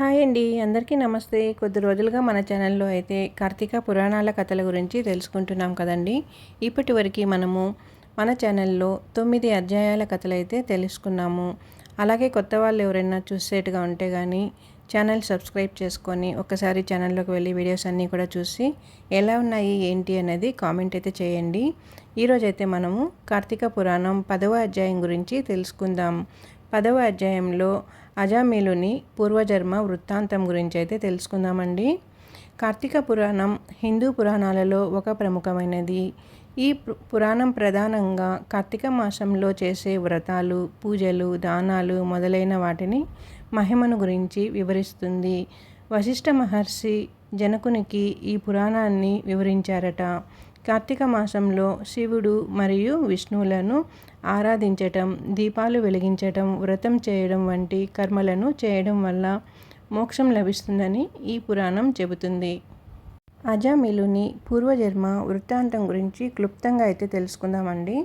Hi అండి. అందరికీ నమస్తే. కొద్ది రోజులుగా మన ఛానల్లో అయితే కార్తీక పురాణాల కథల గురించి తెలుసుకుంటున్నాం కదండి. ఇప్పటి వరకు మనము మన ఛానల్లో తొమ్మిది అధ్యాయాల కథలు అయితే తెలుసుకున్నాము. అలాగే కొత్త వాళ్ళు ఎవరైనా చూసేట్టుగా ఉంటే కానీ ఛానల్ సబ్స్క్రైబ్ చేసుకొని ఒకసారి ఛానల్లోకి వెళ్ళి వీడియోస్ అన్నీ కూడా చూసి ఎలా ఉన్నాయి ఏంటి అనేది కామెంట్ అయితే చేయండి. ఈరోజైతే మనము కార్తీక పురాణం పదవ అధ్యాయం గురించి తెలుసుకుందాం. పదవ అధ్యాయంలో అజామీలుని పూర్వజన్మ వృత్తాంతం గురించి అయితే తెలుసుకుందామండి. కార్తీక పురాణం హిందూ పురాణాలలో ఒక ప్రముఖమైనది. ఈ పురాణం ప్రధానంగా కార్తీక మాసంలో చేసే వ్రతాలు పూజలు దానాలు మొదలైన వాటిని మహిమను గురించి వివరిస్తుంది. వశిష్ఠ మహర్షి జనకునికి ఈ పురాణాన్ని వివరించారట. కార్తీక మాసంలో శివుడు మరియు విష్ణువులను ఆరాధించటం దీపాలు వెలిగించటం వ్రతం చేయడం వంటి కర్మలను చేయడం వల్ల మోక్షం లభిస్తుందని ఈ పురాణం చెబుతుంది. అజామిలుని పూర్వజన్మ వృత్తాంతం గురించి క్లుప్తంగా అయితే తెలుసుకుందామండి.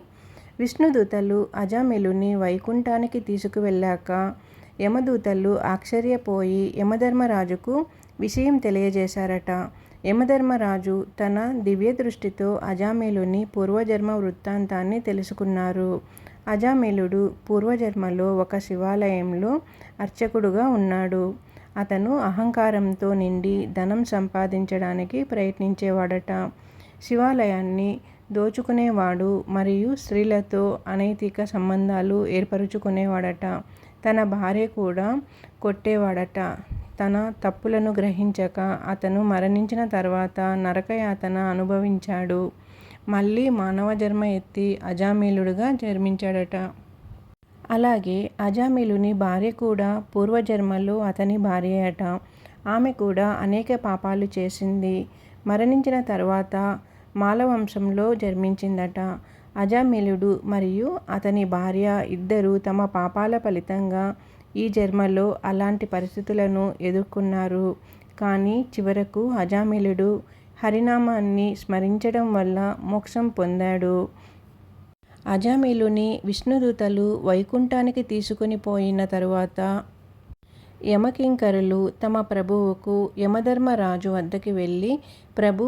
విష్ణుదూతలు అజామిలుని వైకుంఠానికి తీసుకువెళ్ళాక యమదూతలు ఆశ్చర్యపోయి యమధర్మరాజుకు విషయం తెలియజేశారట. యమధర్మరాజు తన దివ్య దృష్టితో అజామేలుని పూర్వజన్మ వృత్తాంతాన్ని తెలుసుకున్నారు. అజామేలుడు పూర్వజన్మలో ఒక శివాలయంలో అర్చకుడుగా ఉన్నాడు. అతను అహంకారంతో నిండి ధనం సంపాదించడానికి ప్రయత్నించేవాడట. శివాలయాన్ని దోచుకునేవాడు మరియు స్త్రీలతో అనైతిక సంబంధాలు ఏర్పరుచుకునేవాడట. తన భార్య కూడా కొట్టేవాడట. తన తప్పులను గ్రహించక అతను మరణించిన తర్వాత నరకయాతన అనుభవించాడు. మళ్ళీ మానవ జన్మ ఎత్తి అజామీలుడుగా జన్మించాడట. అలాగే అజామీలుని భార్య కూడా పూర్వజన్మలో అతని భార్య అట ఆమె కూడా అనేక పాపాలు చేసింది. మరణించిన తర్వాత మాలవంశంలో జన్మించిందట. అజామిలుడు మరియు అతని భార్య ఇద్దరు తమ పాపాల ఫలితంగా ఈ జన్మలో అలాంటి పరిస్థితులను ఎదుర్కొన్నారు. కానీ చివరకు అజామిలుడు హరినామాన్ని స్మరించడం వల్ల మోక్షం పొందాడు. అజామిలుని విష్ణుదూతలు వైకుంఠానికి తీసుకుని పోయిన తరువాత యమకింకరులు తమ ప్రభువుకు యమధర్మరాజు వద్దకి వెళ్ళి ప్రభు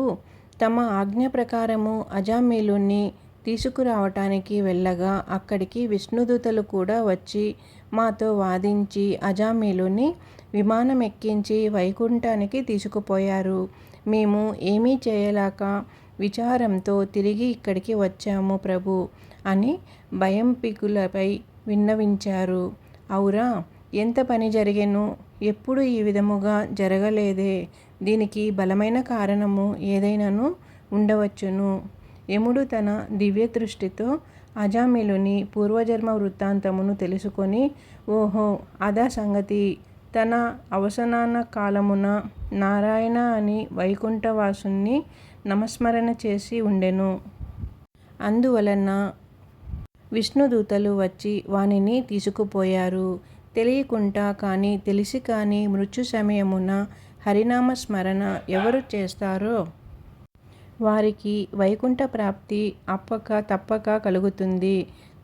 తమ ఆజ్ఞ ప్రకారము అజామిలుని తీసుకురావటానికి వెళ్ళగా అక్కడికి విష్ణుదూతలు కూడా వచ్చి మాతో వాదించి అజామీలుని విమానం ఎక్కించి వైకుంఠానికి తీసుకుపోయారు. మేము ఏమీ చేయలేక విచారంతో తిరిగి ఇక్కడికి వచ్చాము ప్రభు అని భయం పికులపై విన్నవించారు. అవురా ఎంత పని జరిగెను? ఎప్పుడు ఈ విధముగా జరగలేదే. దీనికి బలమైన కారణము ఏదైనాను ఉండవచ్చును. యముడు తన దివ్య దృష్టితో అజామిలుని పూర్వజన్మ వృత్తాంతమును తెలుసుకొని ఓహో అదా సంగతి. తన అవసనాన కాలమున నారాయణ అని వైకుంఠవాసుని నమస్మరణ చేసి ఉండెను. అందువలన విష్ణుదూతలు వచ్చి వానిని తీసుకుపోయారు. తెలియకుండా కానీ తెలిసి కానీ మృత్యు సమయమున హరినామ స్మరణ ఎవరు చేస్తారో వారికి వైకుంఠ ప్రాప్తి అప్పక తప్పక కలుగుతుంది.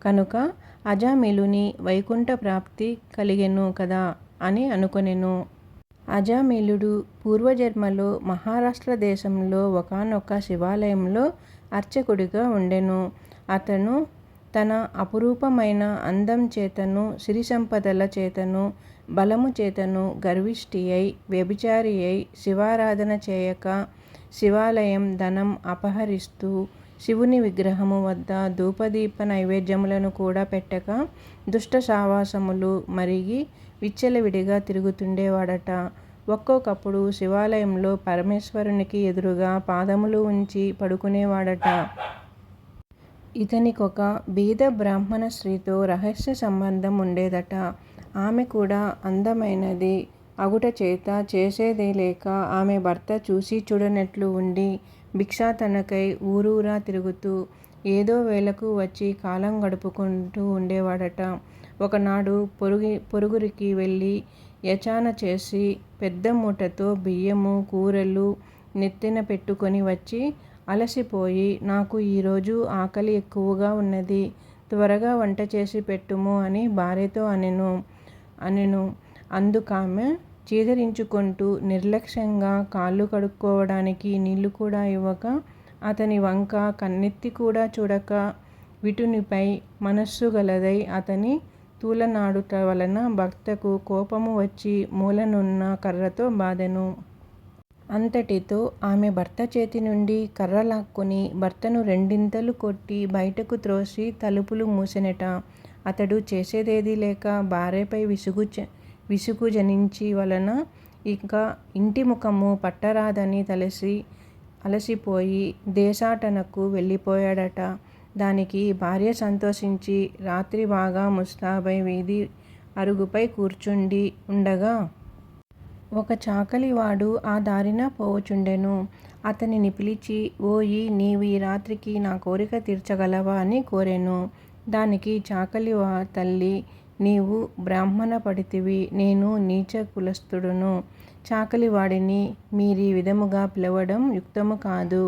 కనుక అజామిలుని వైకుంఠ ప్రాప్తి కలిగెను కదా అని అనుకొనెను. అజామిలుడు పూర్వజన్మలో మహారాష్ట్ర దేశంలో ఒకనొక శివాలయంలో అర్చకుడిగా ఉండెను. అతను తన అపురూపమైన అందం చేతను సిరి సంపదల చేతను బలము చేతను గర్విష్టి అయి వ్యభిచారి అయి శివారాధన చేయక శివాలయం ధనం అపహరిస్తూ శివుని విగ్రహము వద్ద ధూపదీప నైవేద్యములను కూడా పెట్టక దుష్ట సావాసములు మరిగి విచ్చలవిడిగా తిరుగుతుండేవాడట. ఒక్కొక్కప్పుడు శివాలయంలో పరమేశ్వరునికి ఎదురుగా పాదములు ఉంచి పడుకునేవాడట. ఇతనికొక బీద బ్రాహ్మణ స్త్రీతో రహస్య సంబంధం ఉండేదట. ఆమె కూడా అందమైనది అగుట చేత చేసేదే లేక ఆమె భర్త చూసి చూడనట్లు ఉండి భిక్షాతనకై ఊరూరా తిరుగుతూ ఏదో వేళకు వచ్చి కాలం గడుపుకుంటూ ఉండేవాడట. ఒకనాడు పొరుగు పొరుగురికి వెళ్ళి యచాన చేసి పెద్ద మూటతో బియ్యము కూరలు నెత్తిన పెట్టుకొని వచ్చి అలసిపోయి నాకు ఈరోజు ఆకలి ఎక్కువగా ఉన్నది త్వరగా వంట చేసి పెట్టుము అని భార్యతో అనెను అనెను. అందుకామె చీదరించుకుంటూ నిర్లక్ష్యంగా కాళ్ళు కడుక్కోవడానికి నీళ్ళు కూడా ఇవ్వక అతని వంక కన్నెత్తి కూడా చూడక విటునిపై మనస్సు గలదై అతని తూలనాడుట వలన భర్తకు కోపము వచ్చి మూలనున్న కర్రతో బాధెను. అంతటితో ఆమె భర్త చేతి నుండి కర్ర లాక్కొని భర్తను రెండింతలు కొట్టి బయటకు త్రోసి తలుపులు మూసినట. అతడు చేసేదేదీ లేక భార్యపై విసుగు విసుగు జనించి వలన ఇంకా ఇంటి ముఖము పట్టరాదని తలసి అలసిపోయి దేశాటనకు వెళ్ళిపోయాడట. దానికి భార్య సంతోషించి రాత్రి బాగా ముస్తాబై వీధి అరుగుపై కూర్చుండి ఉండగా ఒక చాకలివాడు ఆ దారిన పోవచుండెను. అతనిని పిలిచి ఓయి నీవు ఈ రాత్రికి నా కోరిక తీర్చగలవా అని కోరెను. దానికి చాకలి తల్లి నీవు బ్రాహ్మణ పడితివి నేను నీచ కులస్థుడును. చాకలివాడిని మీరీ విధముగా పిలవడం యుక్తము కాదు.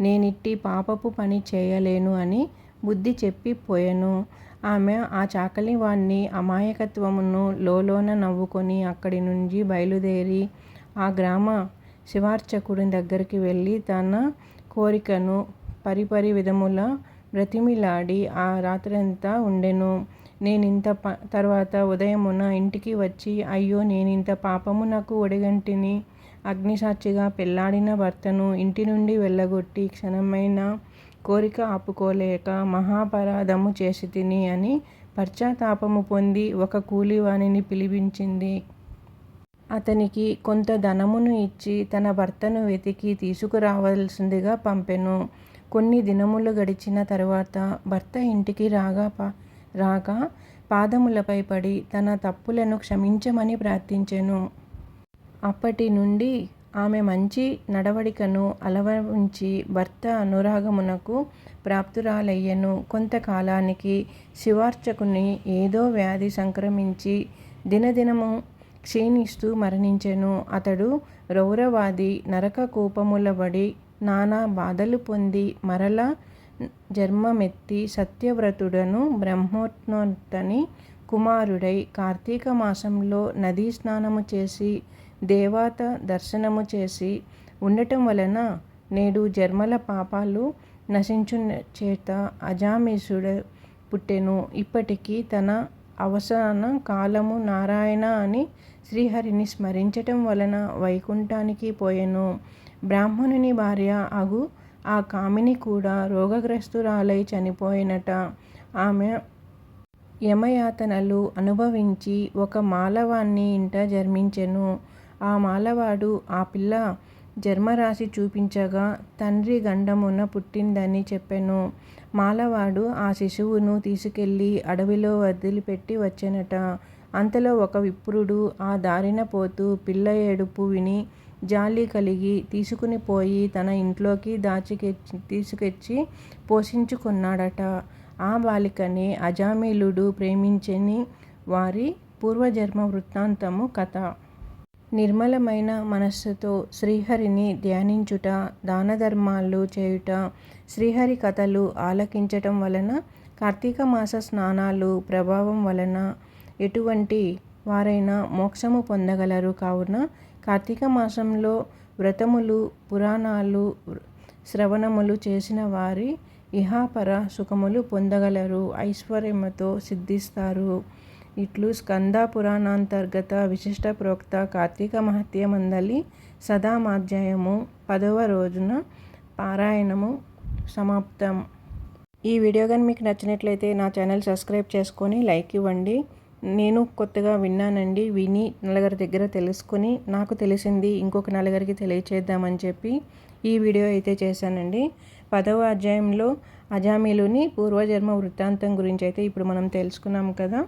నేనిట్టి పాపపు పని చేయలేను అని బుద్ధి చెప్పిపోయాను ఆమె ఆ చాకలి వాణ్ణి అమాయకత్వమును లోలోన నవ్వుకొని అక్కడి నుంచి బయలుదేరి ఆ గ్రామ శివార్చకుడి దగ్గరికి వెళ్ళి తన కోరికను పరిపరి విధముల బ్రతిమిలాడి ఆ రాత్రంతా ఉండెను. నేనింత ప తర్వాత ఉదయమున ఇంటికి వచ్చి అయ్యో నేనింత పాపమునకు ఒడిగంటిని. అగ్నిసాక్షిగా పెళ్ళాడిన భర్తను ఇంటి నుండి వెళ్ళగొట్టి క్షణమైన కోరిక ఆపుకోలేక మహాపరాధము చేసి తిని అని పశ్చాత్తాపము పొంది ఒక కూలివాణిని పిలిపించింది. అతనికి కొంత ధనమును ఇచ్చి తన భర్తను వెతికి తీసుకురావాల్సిందిగా పంపెను. కొన్ని దినములు గడిచిన తరువాత భర్త ఇంటికి రాగా పా రాగా పాదములపై పడి తన తప్పులను క్షమించమని ప్రార్థించెను. అప్పటి నుండి ఆమె మంచి నడవడికను అలవరించి భర్త అనురాగమునకు ప్రాప్తురాలయ్యను. కొంతకాలానికి శివార్చకుని ఏదో వ్యాధి సంక్రమించి దినదినము క్షీణిస్తూ మరణించెను. అతడు రౌరవాది నరక కూపములబడి నానా బాధలు పొంది మరల జన్మమెత్తి సత్యవ్రతుడను బ్రహ్మోత్నోత్తని కుమారుడై కార్తీక మాసంలో నదీ స్నానము చేసి దేవత దర్శనము చేసి ఉండటం వలన నేడు జన్మల పాపాలు నశించు చేత అజామీసుడు పుట్టెను. ఇప్పటికీ తన అవసాన కాలము నారాయణ అని శ్రీహరిని స్మరించటం వలన వైకుంఠానికి పోయెను. బ్రాహ్మణుని భార్య అగు. ఆ కామిని కూడా రోగగ్రస్తురాలై చనిపోయినట. ఆమె యమయాతనలు అనుభవించి ఒక మాలవాన్ని ఇంట జన్మించెను. ఆ మాలవాడు ఆ పిల్ల జన్మరాశి చూపించగా తండ్రి గండమున పుట్టిందని చెప్పెను. మాలవాడు ఆ శిశువును తీసుకెళ్ళి అడవిలో వదిలిపెట్టి వచ్చెనట. అంతలో ఒక విప్రుడు ఆ దారిన పోతూ పిల్ల ఏడుపు విని జాలి కలిగి తీసుకుని పోయి తన ఇంట్లోకి దాచికెచ్చి తీసుకెచ్చి పోషించుకున్నాడట. ఆ బాలికని అజామీలుడు ప్రేమించని వారి పూర్వజన్మ వృత్తాంతము కథ. నిర్మలమైన మనస్సుతో శ్రీహరిని ధ్యానించుట దానధర్మాలు చేయుట శ్రీహరి కథలు ఆలకించటం వలన కార్తీక మాస స్నానాలు ప్రభావం వలన ఎటువంటి వారైనా మోక్షము పొందగలరు కావున కార్తీక మాసంలో వ్రతములు పురాణాలు శ్రవణములు చేసిన వారి ఇహాపర సుఖములు పొందగలరు ఐశ్వర్యముతో సిద్ధిస్తారు. ఇట్లు స్కంద పురాణాంతర్గత విశిష్ట ప్రోక్త కార్తీక మహత్యమందలి సదామాధ్యాయము పదవ రోజున పారాయణము సమాప్తం. ఈ వీడియో కానీ మీకు నచ్చినట్లయితే నా ఛానల్ సబ్స్క్రైబ్ చేసుకొని లైక్ ఇవ్వండి. నేను కొత్తగా విన్నానండి. విని నలుగురి దగ్గర తెలుసుకొని నాకు తెలిసింది ఇంకొక నలుగురికి తెలియచేద్దామని చెప్పి ఈ వీడియో అయితే చేశానండి. పదవ అధ్యాయంలో అజామీలుని పూర్వజన్మ వృత్తాంతం గురించి అయితే ఇప్పుడు మనం తెలుసుకున్నాం కదా.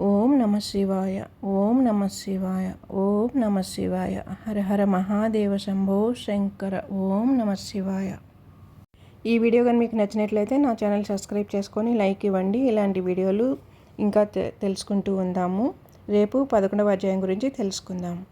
ఓం నమ శివాయ ఓం నమ శివాయ ఓం నమ శివాయ. హర హర మహాదేవ శంభో శంకర. ఓం నమ శివాయ. ఈ వీడియో కానీ మీకు నచ్చినట్లయితే నా ఛానల్ సబ్స్క్రైబ్ చేసుకొని లైక్ ఇవ్వండి. ఇలాంటి వీడియోలు ఇంకా తెలుసుకుంటూ ఉందాము. రేపు పదకొండవ అధ్యాయం గురించి తెలుసుకుందాము